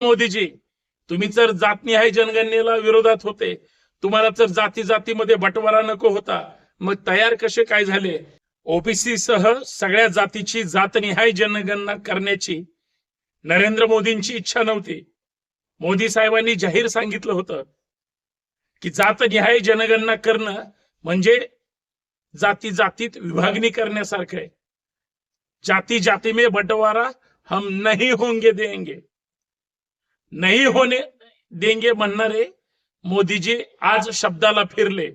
मोदीजी तुम्ही जर जातनिहाय जनगणनेला विरोधात होते तुम्हाला जर जाती जातीमध्ये बटवारा नको होता मग तयार कसे काय झाले? ओबीसी सह सगळ्या जातीची जातनिहाय जनगणना करण्याची. नरेंद्र मोदींची इच्छा नव्हती. मोदी साहेबांनी जाहीर सांगितलं होतं की जातनिहाय जनगणना करणं म्हणजे जाती जातीत विभागणी करण्यासारखं आहे. जाती जाती में बंटवारा हम नहीं होंगे देंगे. नाही होने देंगे म्हणणारे मोदीजी आज शब्दाला फिरले.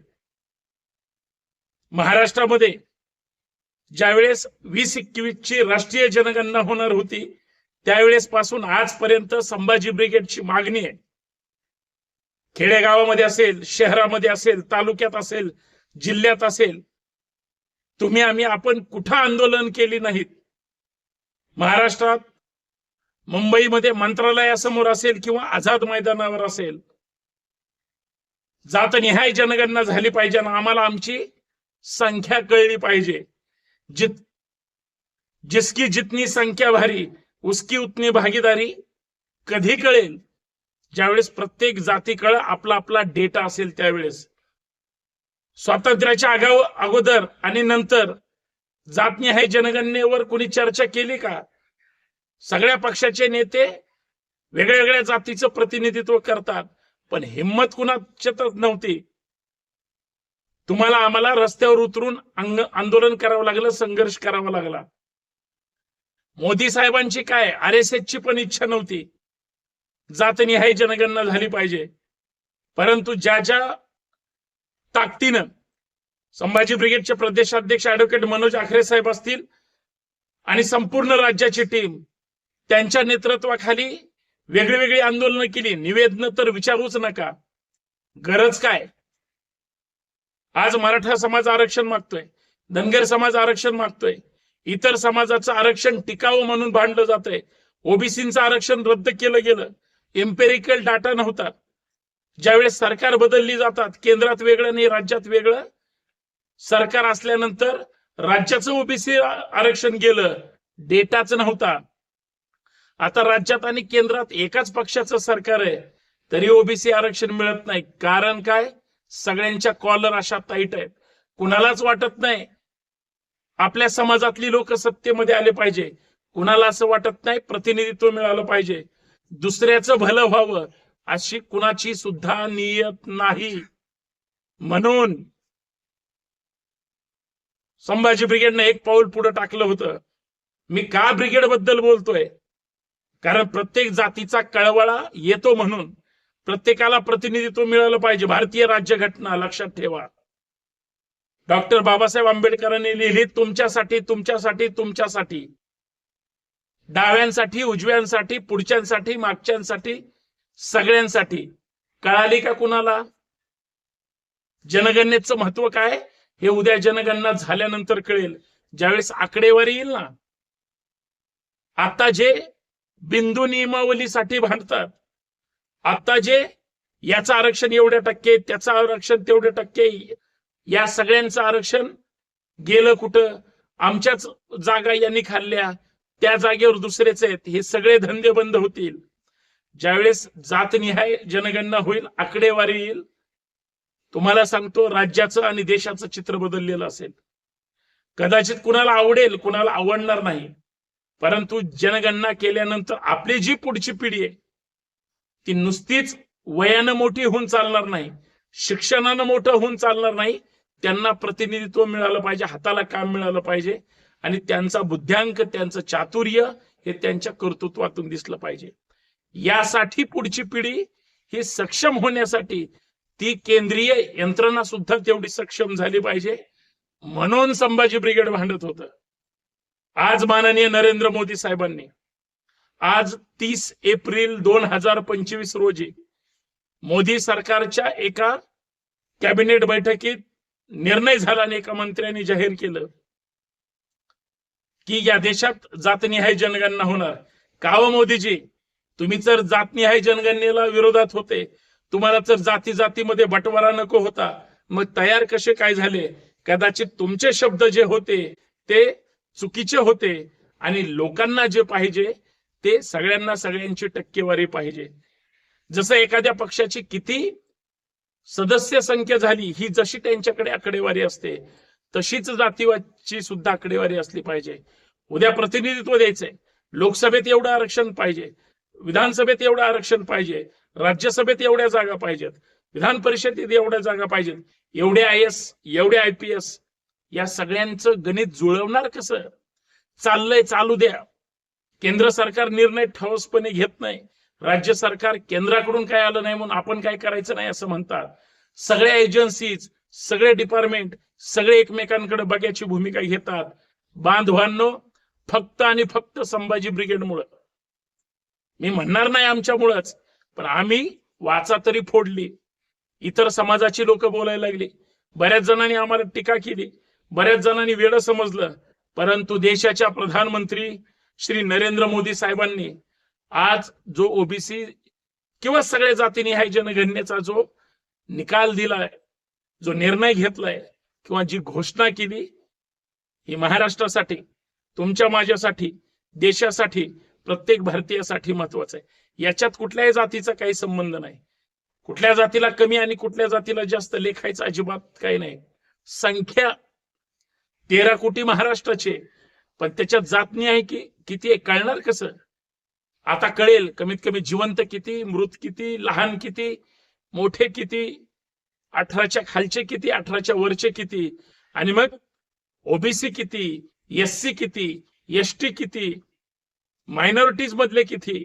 महाराष्ट्रामध्ये ज्यावेळेस वीस एकवीस ची राष्ट्रीय जनगणना होणार होती त्यावेळेस पासून आजपर्यंत संभाजी ब्रिगेडची मागणी आहे. खेडेगावामध्ये असेल शहरामध्ये असेल तालुक्यात असेल जिल्ह्यात असेल तुम्ही आम्ही आपण कुठं आंदोलन केली नाहीत? महाराष्ट्रात मुंबईमध्ये मंत्रालयासमोर असेल किंवा आझाद मैदानावर असेल जातनिहाय जनगणना झाली पाहिजे आणि आम्हाला आमची संख्या कळली पाहिजे. जित जिसकी जितनी संख्या भारी उसकी उतनी भागीदारी कधी कळेल? ज्यावेळेस प्रत्येक जातीकडे आपला आपला डेटा असेल त्यावेळेस. स्वातंत्र्याच्या आगाव अगोदर आणि नंतर जातनिहाय जनगणनेवर कुणी चर्चा केली का? सगळ्या पक्षाचे नेते वेगळ्या वेगळ्या जातीचं प्रतिनिधित्व करतात पण हिंमत कुणाच्यात नव्हती. तुम्हाला आम्हाला रस्त्यावर उतरून अंग आंदोलन करावं लागलं संघर्ष करावा लागला. मोदी साहेबांची काय आर एस ची पण इच्छा नव्हती. जातनिहाय जनगणना झाली पाहिजे. परंतु ज्या ज्या ताकदीनं संभाजी ब्रिगेडचे प्रदेशाध्यक्ष ऍडव्होकेट मनोज आखरे साहेब असतील आणि संपूर्ण राज्याची टीम त्यांच्या नेतृत्वाखाली वेगळी वेगळी आंदोलनं केली. निवेदन तर विचारूच नका. गरज काय? आज मराठा समाज आरक्षण मागतोय. धनगर समाज आरक्षण मागतोय. इतर समाजाचं आरक्षण टिकावं म्हणून भांडलं जातंय. ओबीसीचं आरक्षण रद्द केलं गेलं. एम्पेरिकल डाटा नव्हता. ज्यावेळेस सरकार बदलली जातात केंद्रात वेगळं नाही राज्यात वेगळं सरकार असल्यानंतर राज्याचं ओबीसी आरक्षण गेलं. डेटाच नव्हता. आता राज्यात आणि केंद्रात एकाच पक्षाचं सरकार आहे तरी ओबीसी आरक्षण मिळत नाही. कारण काय? सगळ्यांच्या कॉलर अशा टाईट आहेत. कुणालाच वाटत नाही. आपल्या समाजातली लोक सत्तेमध्ये आले पाहिजे. कुणाला असं वाटत नाही? प्रतिनिधित्व मिळालं पाहिजे. दुसऱ्याचं भलं व्हावं अशी कुणाची सुद्धा नियत नाही. म्हणून संभाजी ब्रिगेडने एक पाऊल पुढे टाकलं होतं. मी का ब्रिगेडबद्दल बोलतोय? कारण प्रत्येक जातीचा कळवळा येतो म्हणून प्रत्येकाला प्रतिनिधित्व मिळालं पाहिजे. भारतीय राज्यघटना लक्षात ठेवा. डॉक्टर बाबासाहेब आंबेडकरांनी लिहिली तुमच्यासाठी तुमच्यासाठी तुमच्यासाठी डाव्यांसाठी उजव्यांसाठी पुढच्यांसाठी मागच्यांसाठी सगळ्यांसाठी. कळाली का कुणाला? जनगणनेचं महत्त्व काय? हे उद्या जनगणना झाल्यानंतर कळेल. ज्यावेळेस आकडेवारी येईल ना. आता जे बिंदू नियमावलीसाठी भांडतात. आता जे याचं आरक्षण एवढ्या टक्के त्याचं आरक्षण तेवढे टक्के या सगळ्यांचं आरक्षण गेलं कुठं? आमच्याच जागा यांनी खाल्ल्या त्या जागेवर दुसरेच आहेत. हे सगळे धंदे बंद होतील. ज्यावेळेस जातनिहाय जनगणना होईल आकडेवारी येईल तुम्हाला सांगतो राज्याचं आणि देशाचं चित्र बदललेलं असेल. कदाचित कुणाला आवडेल कुणाला आवडणार नाही. परंतु जनगणना केल्यानंतर आपली जी पुढची पिढी आहे ती नुसतीच वयानं मोठी होऊन चालणार नाही शिक्षणानं मोठं होऊन चालणार नाही त्यांना प्रतिनिधित्व मिळालं पाहिजे हाताला काम मिळालं पाहिजे आणि त्यांचा बुद्ध्यांक त्यांचं चातुर्य हे त्यांच्या कर्तृत्वातून दिसलं पाहिजे. यासाठी पुढची पिढी ही सक्षम होण्यासाठी ती केंद्रीय यंत्रणा सुद्धा तेवढी सक्षम झाली पाहिजे. म्हणून संभाजी ब्रिगेड भांडत होतं. आज माननीय नरेंद्र मोदी साहेबांनी आज तीस एप्रिल दोन हजार पंचवीस रोजी मोदी सरकारच्या एका कॅबिनेट बैठकीत निर्णय झाला आणि एका मंत्र्यांनी जाहीर केलं की या देशात जातनिहाय जनगणना होणार. का हो मोदीजी? तुम्ही जर जातनिहाय जनगणनेला विरोधात होते तुम्हाला जर जाती जातीमध्ये बटवारा नको होता. मग तयार कसे काय झाले? कदाचित तुमचे शब्द जे होते ते चुकीचे होते आणि लोकांना जे पाहिजे ते सगळ्यांना सगळ्यांची टक्केवारी पाहिजे. जसं एखाद्या पक्षाची किती सदस्य संख्या झाली ही जशी त्यांच्याकडे आकडेवारी असते तशीच जातीवाची सुद्धा आकडेवारी असली पाहिजे. उद्या प्रतिनिधित्व द्यायचंय. लोकसभेत एवढं आरक्षण पाहिजे विधानसभेत एवढं आरक्षण पाहिजे राज्यसभेत एवढ्या जागा पाहिजेत विधान परिषदेत एवढ्या जागा पाहिजेत एवढे आय एस एवढे आय पी एस या सगळ्यांचं गणित जुळवणार कसं? चाललंय चालू द्या. केंद्र सरकार निर्णय ठळसपणे घेत नाही. राज्य सरकार केंद्राकडून काय आलं नाही म्हणून आपण काय करायचं नाही असं म्हणतात. सगळ्या एजन्सीज सगळे डिपार्टमेंट सगळे एकमेकांकडे बघ्याची भूमिका घेतात. बांधवांनो फक्त आणि फक्त संभाजी ब्रिगेडमुळं. मी म्हणणार नाही आमच्यामुळंच पण आम्ही वाचा तरी फोडली. इतर समाजाची लोक बोलायला लागली. बऱ्याच जणांनी आम्हाला टीका केली. बऱ्याच जणांनी वेळ समजलं. परंतु देशाच्या प्रधानमंत्री श्री नरेंद्र मोदी साहेबांनी आज जो ओबीसी किंवा सगळ्या जातीनिहाय जनगणनेचा जो निकाल दिलाय जो निर्णय घेतलाय किंवा जी घोषणा केली ही महाराष्ट्रासाठी तुमच्या माझ्यासाठी देशासाठी प्रत्येक भारतीयासाठी महत्वाचं आहे. याच्यात कुठल्याही जातीचा काही संबंध नाही. कुठल्या जातीला कमी आणि कुठल्या जातीला जास्त लेखायचं अजिबात काही नाही. संख्या तेरा कोटी महाराष्ट्राचे. पण त्याच्यात जातनी आहे की किती आहे कळणार कसं? आता कळेल कमीत कमी जिवंत किती मृत किती लहान किती मोठे किती अठराच्या खालचे किती अठराच्या वरचे किती आणि मग ओबीसी किती एससी किती एस टी किती मायनॉरिटीज मधले किती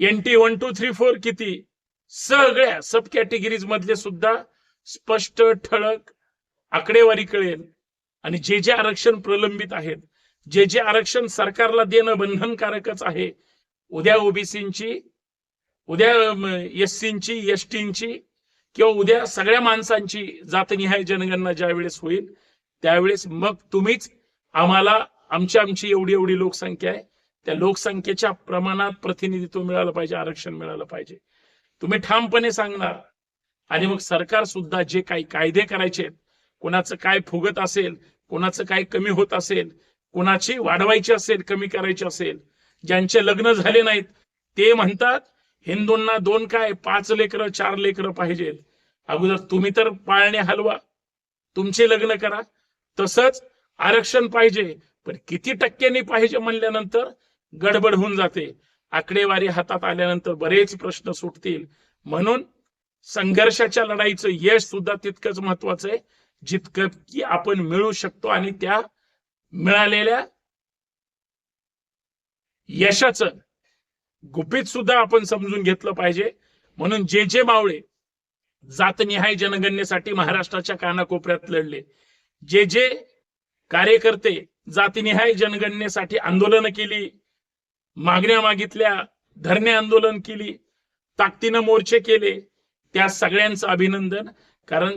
N T one two three four किती सगळ्या सब कॅटेगरीज मधले सुद्धा स्पष्ट ठळक आकडेवारी कळेल. आणि जे जे आरक्षण प्रलंबित आहेत जे जे आरक्षण सरकारला देणं बंधनकारकच आहे उद्या ओबीसींची उद्या एस एसटींची किंवा उद्या सगळ्या माणसांची जातनिहाय जनगणना ज्या वेळेस होईल त्यावेळेस मग तुम्हीच आम्हाला आमची आमची एवढी एवढी लोकसंख्या आहे त्या लोकसंख्येच्या प्रमाणात प्रतिनिधित्व मिळालं पाहिजे आरक्षण मिळालं पाहिजे. तुम्ही ठामपणे सांगणार. आणि मग सरकार सुद्धा जे काही कायदे करायचे कोणाचं काय फुगत असेल कोणाचं काय कमी होत असेल कोणाची वाढवायची असेल कमी करायची असेल ज्यांचे लग्न झाले नाहीत ते म्हणतात हिंदूंना दोन काय पाच लेकरं चार लेकरं पाहिजेत अगोदर तुम्ही तर पाळणे हलवा. तुमचे लग्न करा. तसंच आरक्षण पाहिजे. पण किती टक्क्यांनी पाहिजे म्हणल्यानंतर गडबड होऊन जाते. आकडेवारी हातात आल्यानंतर बरेच प्रश्न सुटतील. म्हणून संघर्षाच्या लढाईचं यश सुद्धा तितकंच महत्वाचं आहे. जितकं की आपण मिळू शकतो आणि त्या मिळालेल्या यशाच गुपित सुद्धा आपण समजून घेतलं पाहिजे. म्हणून जे जे मावळे जातनिहाय जनगणनेसाठी महाराष्ट्राच्या कानाकोपऱ्यात लढले. जे जे कार्यकर्ते जातीनिहाय जनगणनेसाठी आंदोलन केली मागण्या मागितल्या धरणे आंदोलन केली ताकदीनं मोर्चे केले त्या सगळ्यांचं अभिनंदन. कारण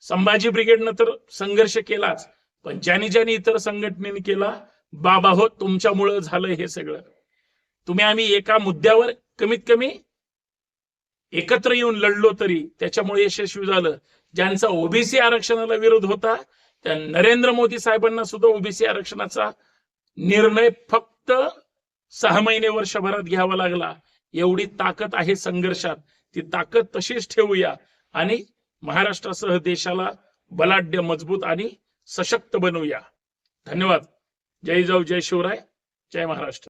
संभाजी ब्रिगेडनं तर संघर्ष केलाच पण ज्याने ज्याने इतर संघटनेने केला बाबा हो तुमच्यामुळं झालं हे सगळं. तुम्ही आम्ही एका मुद्द्यावर कमीत कमी एकत्र येऊन लढलो तरी त्याच्यामुळे यशस्वी झालं. ज्यांचा ओबीसी आरक्षणाला विरोध होता त्या नरेंद्र मोदी साहेबांना सुद्धा ओबीसी आरक्षणाचा निर्णय फक्त सहा महिने वर्षभरात घ्यावा लागला. एवढी ताकद आहे संघर्षात. ती ताकद तशीच ठेवूया. आणि महाराष्ट्रासह देशाला बलाढ्य मजबूत आणि सशक्त बनवूया. धन्यवाद. जय जाऊ जय शिवराय. जय महाराष्ट्र.